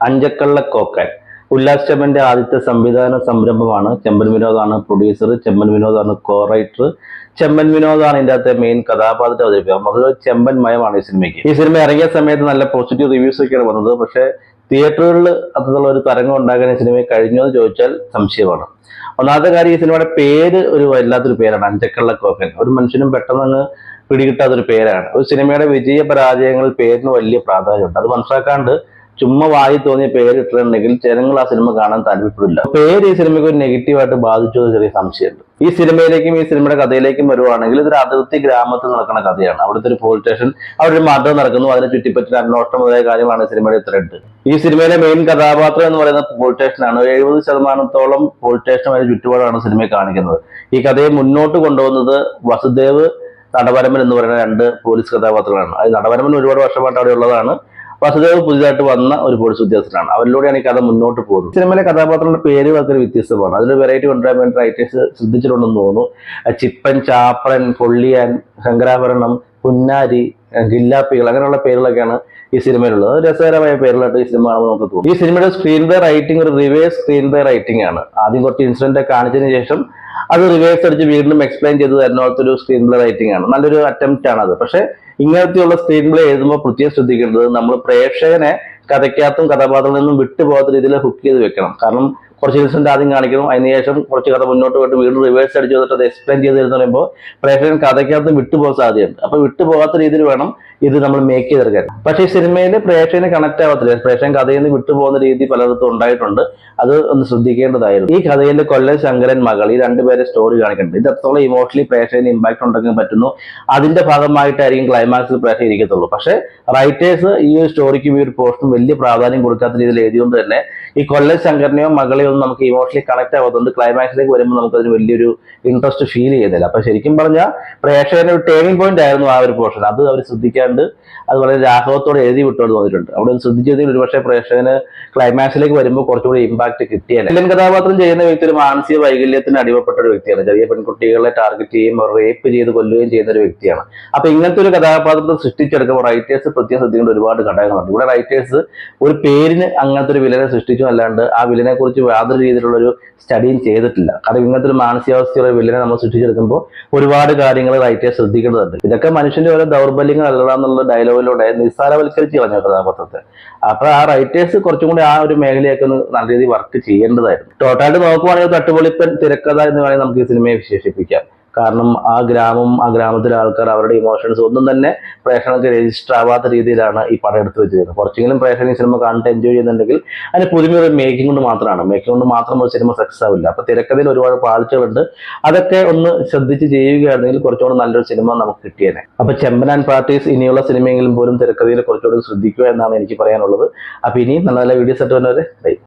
അഞ്ചക്കള്ള കോക്കൻ. ഉല്ലാസ് ചെമ്മന്റെ ആദ്യത്തെ സംവിധാന സംരംഭമാണ് ചെമ്പൻ വിനോദാണ് പ്രൊഡ്യൂസർ ചെമ്പൻ വിനോദാണ് കോ റൈറ്റർ ചെമ്പൻ വിനോദാണ് ഇതിന്റെ അകത്തെ മെയിൻ കഥാപാത്രത്തെ അവതരിപ്പിക്കുക. ചെമ്പൻ മയമാണ് ഈ സിനിമയ്ക്ക് ഈ സിനിമ ഇറങ്ങിയ സമയത്ത് നല്ല പോസിറ്റീവ് റിവ്യൂസ് ഒക്കെയാണ് വന്നത്. പക്ഷേ തിയേറ്ററുകളിൽ അത്തരത്തിലുള്ള ഒരു തരംഗം ഉണ്ടാക്കാൻ ഈ സിനിമയെ കഴിഞ്ഞോ എന്ന് ചോദിച്ചാൽ സംശയമാണ്. ഒന്നാമത്തെ കാര്യം ഈ സിനിമയുടെ പേര് ഒരു വല്ലാത്തൊരു പേരാണ്. അഞ്ചക്കള്ള കോക്കൻ ഒരു മനുഷ്യനും പെട്ടെന്ന് അങ്ങ് പിടികിട്ടാത്തൊരു പേരാണ്. ഒരു സിനിമയുടെ വിജയ പരാജയങ്ങളിൽ പേരിന് വലിയ പ്രാധാന്യമുണ്ട്. അത് മനസ്സിലാക്കാണ്ട് ചുമ്മാ വായി തോന്നിയ പേര് ഇട്ടിട്ടുണ്ടെങ്കിൽ ജനങ്ങൾ ആ സിനിമ കാണാൻ താല്പര്യപ്പെടില്ല. പേര് ഈ സിനിമയ്ക്ക് ഒരു നെഗറ്റീവായിട്ട് ബാധിച്ചു ചെറിയ സംശയമുണ്ട്. ഈ സിനിമയിലേക്കും ഈ സിനിമയുടെ കഥയിലേക്കും വരുവാണെങ്കിൽ ഇതൊരു അതിർത്തി ഗ്രാമത്തിൽ നടക്കുന്ന കഥയാണ്. അവിടുത്തെ ഒരു പോലീസ് സ്റ്റേഷൻ അവിടെ ഒരു മർഡർ നടക്കുന്നു. അതിനെ ചുറ്റിപ്പറ്റി അന്വേഷണം മുതലായ കാര്യമാണ് സിനിമയുടെ ത്രെഡ് ഈ സിനിമയിലെ മെയിൻ കഥാപാത്രം എന്ന് പറയുന്നത് പോലീസ് സ്റ്റേഷനാണ് എഴുപത് ശതമാനത്തോളം പോലീസ് സ്റ്റേഷനുമായി ചുറ്റുപാടാണ് സിനിമയെ കാണിക്കുന്നത്. ഈ കഥയെ മുന്നോട്ട് കൊണ്ടുപോകുന്നത് വസുദേവ് നടവരമൻ എന്ന് പറയുന്ന രണ്ട് പോലീസ് കഥാപാത്രങ്ങളാണ്. അത് നടവരമൻ ഒരുപാട് വർഷമായിട്ട് അവിടെ ഉള്ളതാണ് വസുദേവ് പുതിയതായിട്ട് വന്ന ഒരു പോലീസ് ഉദ്യോഗസ്ഥനാണ്. അവരിലൂടെയാണ് ഈ കഥ മുന്നോട്ട് പോകുന്നത്. സിനിമയിലെ കഥാപാത്രങ്ങളുടെ പേര് വളരെ വ്യത്യസ്തമാണ്. അതിൽ വെറൈറ്റി കൊണ്ടുവരാൻ വേണ്ടി റൈറ്റേഴ്സ് ശ്രദ്ധിച്ചിട്ടുണ്ടെന്ന് തോന്നുന്നു. ചിപ്പൻ ചാപ്രൻ പൊള്ളിയൻ ശങ്കരാഭരണം പുന്നാരി ഗില്ലാപ്പികൾ അങ്ങനെയുള്ള പേരുകളൊക്കെയാണ് ഈ സിനിമയിലുള്ളത്. രസകരമായ പേരിലായിട്ട് ഈ സിനിമ കാണുമ്പോൾ നമുക്ക് തോന്നും. ഈ സിനിമയുടെ സ്ക്രീൻ ബൈ റൈറ്റിംഗ് ഒരു റിവേഴ്സ് സ്ക്രീൻ ബൈ റൈറ്റിംഗ് ആണ്. ആദ്യം കുറച്ച് ഇൻസിഡന്റ് കാണിച്ചതിന് ശേഷം അത് റിവേഴ്സ് അടിച്ച് വീണ്ടും എക്സ്പ്ലെയിൻ ചെയ്ത് തരുന്ന ഒരു സ്ക്രീൻ ബൈ റൈറ്റിംഗ് ആണ്. നല്ലൊരു അറ്റംപ്റ്റ് ആണ് അത്. പക്ഷേ ഇങ്ങനത്തെയുള്ള സ്ക്രീൻ പ്ലേ എഴുതുമ്പോൾ പ്രത്യേകം ശ്രദ്ധിക്കേണ്ടത് നമ്മൾ പ്രേക്ഷകനെ കഥയ്ക്കകത്തും കഥാപാത്രങ്ങളിൽ നിന്നും വിട്ടുപോകാത്ത രീതിയിൽ ഹുക്ക് ചെയ്ത് വെക്കണം. കാരണം കുറച്ച് ഇൻസിഡന്റ് ആദ്യം കാണിക്കുന്നു. അതിനുശേഷം കുറച്ച് കഥ മുന്നോട്ട് പോയിട്ട് വീണ്ടും റിവേഴ്സ് അടിച്ച് വന്നിട്ട് അത് എക്സ്പ്ലെയിൻ ചെയ്ത് തരുന്ന പറയുമ്പോൾ പ്രേക്ഷകൻ കഥയ്ക്കകത്ത് വിട്ടുപോകാൻ സാധ്യതയുണ്ട്. അപ്പൊ വിട്ടുപോകാത്ത രീതിയിൽ വേണം ഇത് നമ്മൾ മേക്ക് ചെയ്തെടുക്കാൻ പക്ഷേ ഈ സിനിമയിൽ പ്രേക്ഷകന് കണക്ട് ആവത്തില്ല. പ്രേക്ഷകൻ കഥയിൽ നിന്ന് വിട്ടുപോകുന്ന രീതി പലയിടത്തും ഉണ്ടായിട്ടുണ്ട്. അത് ഒന്ന് ശ്രദ്ധിക്കേണ്ടതായിരുന്നു. ഈ കഥയിൽ കൊല്ലൻ ശങ്കരൻ മകൾ ഈ രണ്ടുപേരെ സ്റ്റോറി കാണിക്കുന്നുണ്ട്. ഇത് എത്രത്തോളം ഇമോഷണലി പ്രേക്ഷകന് ഇമ്പാക്ട് ഉണ്ടാക്കാൻ പറ്റുന്നു. അതിന്റെ ഭാഗമായിട്ടായിരിക്കും ക്ലൈമാക്സിൽ പ്രേക്ഷകൻ ഇരിക്കത്തുള്ളൂ. പക്ഷേ റൈറ്റേഴ്സ് ഈ ഒരു സ്റ്റോറിക്കും ഈ ഒരു പോസ്റ്റും വലിയ പ്രാധാന്യം കൊടുക്കാത്ത രീതിയിൽ എഴുതിയുകൊണ്ട് തന്നെ ഈ കൊല്ലൻ ശങ്കരനെയോ മകളെയോ ഒന്നും നമുക്ക് ഇമോഷണലി കണക്ട് ആവാത്തതുകൊണ്ട് ക്ലൈമാക്സിലേക്ക് വരുമ്പോൾ നമുക്ക് അതിന് വലിയൊരു ഇൻട്രസ്റ്റ് ഫീൽ ചെയ്യുന്നില്ല. അപ്പൊ ശരിക്കും പറഞ്ഞാൽ പ്രേക്ഷകരുടെ ഒരു ടേണിംഗ് പോയിന്റ് ആയിരുന്നു ആ ഒരു പോർഷൻ അത് അവർ ശ്രദ്ധിക്കാണ്ട് അത് വളരെ രാഘവത്തോടെ എഴുതി വിട്ടോട് തോന്നിയിട്ടുണ്ട് അവിടെ ഒന്ന് ശ്രദ്ധിച്ചതിൽ ഒരുപക്ഷെ പ്രേക്ഷകന് ക്ലൈമാക്സിലേക്ക് വരുമ്പോൾ കുറച്ചുകൂടി ഇമ്പാക്ട് കിട്ടിയാലും വില്ലൻ കഥാപാത്രം ചെയ്യുന്ന വ്യക്തി ഒരു മാനസിക വൈകല്യത്തിന് അടിമപ്പെട്ട ഒരു വ്യക്തിയാണ്. ചെറിയ പെൺകുട്ടികളെ ടാർഗറ്റ് ചെയ്യുകയും റേപ്പ് ചെയ്ത് കൊല്ലുകയും ചെയ്യുന്ന ഒരു വ്യക്തിയാണ്. അപ്പൊ ഇങ്ങനത്തെ ഒരു കഥാപാത്രത്തെ സൃഷ്ടിച്ചെടുക്കുമ്പോൾ റൈറ്റേഴ്സ് പ്രത്യേകം ശ്രദ്ധിക്കേണ്ട ഒരുപാട് ഘടകങ്ങളുണ്ട്. ഇവിടെ റൈറ്റേഴ്സ് ഒരു പേരിന് അങ്ങനത്തെ ഒരു വില്ലനെ സൃഷ്ടിച്ചു അല്ലാണ്ട് ആ വില്ലനെ കുറിച്ച് യാതൊരു രീതിയിലുള്ള ഒരു സ്റ്റഡിയും ചെയ്തിട്ടില്ല. കാരണം ഇങ്ങനത്തെ ഒരു മാനസികാവസ്ഥയുള്ള വില്ലനെ നമ്മൾ സൃഷ്ടിച്ചെടുക്കുമ്പോൾ ഒരുപാട് കാര്യങ്ങൾ റൈറ്റേഴ്സ് ശ്രദ്ധിക്കേണ്ടതുണ്ട്. ഇതൊക്കെ മനുഷ്യന്റെ ഓരോ ദൗർബല്യങ്ങൾ അല്ല എന്നുള്ള ഡയലോഗിലൂടെ നിസ്സാരവൽക്കരിച്ച് പറഞ്ഞ കഥാപാത്രത്തെ. അപ്പൊ ആ റൈറ്റേഴ്സ് കുറച്ചും കൂടി ആ ഒരു മേഖലയൊക്കെ ഒന്ന് നല്ല രീതിയിൽ വർക്ക് ചെയ്യേണ്ടതായിരുന്നു. ടോട്ടായിട്ട് നോക്കുവാണെങ്കിൽ തട്ടുപൊളിപ്പൻ തിരക്കഥ എന്ന് വേണമെങ്കിൽ നമുക്ക് ഈ സിനിമയെ വിശേഷിപ്പിക്കാം. കാരണം ആ ഗ്രാമം ആ ഗ്രാമത്തിലെ ആൾക്കാർ അവരുടെ ഇമോഷൻസ് ഒന്നും തന്നെ പ്രേക്ഷകർക്ക് രജിസ്റ്റർ ആവാത്ത രീതിയിലാണ് ഈ പടം എടുത്തു വെച്ചിരുന്നത് കുറച്ചെങ്കിലും പ്രേക്ഷകർ സിനിമ കണ്ടിട്ട് എൻജോയ് ചെയ്യുന്നുണ്ടെങ്കിൽ അതിന് പുതുമയൊരു മേക്കിംഗ് കൊണ്ട് മാത്രമാണ്. മേക്കിംഗ് കൊണ്ട് മാത്രം ഒരു സിനിമ സക്സസ് ആവില്ല. അപ്പൊ തിരക്കഥയിൽ ഒരുപാട് പാളിച്ചകളുണ്ട്. അതൊക്കെ ഒന്ന് ശ്രദ്ധിച്ച് ചെയ്യുകയാണെങ്കിൽ കുറച്ചുകൂടി നല്ലൊരു സിനിമ നമുക്ക് കിട്ടിയേനെ. അപ്പൊ ആൻഡ് പാർട്ടീസ് ഇനിയുള്ള സിനിമയെങ്കിലും പോലും തിരക്കഥയിൽ കുറച്ചുകൂടി ശ്രദ്ധിക്കുക എന്നാണ് എനിക്ക് പറയാനുള്ളത്. അപ്പൊ ഇനിയും നല്ല നല്ല വീഡിയോസ് ആയിട്ട് വരുന്നവരെ ബൈ.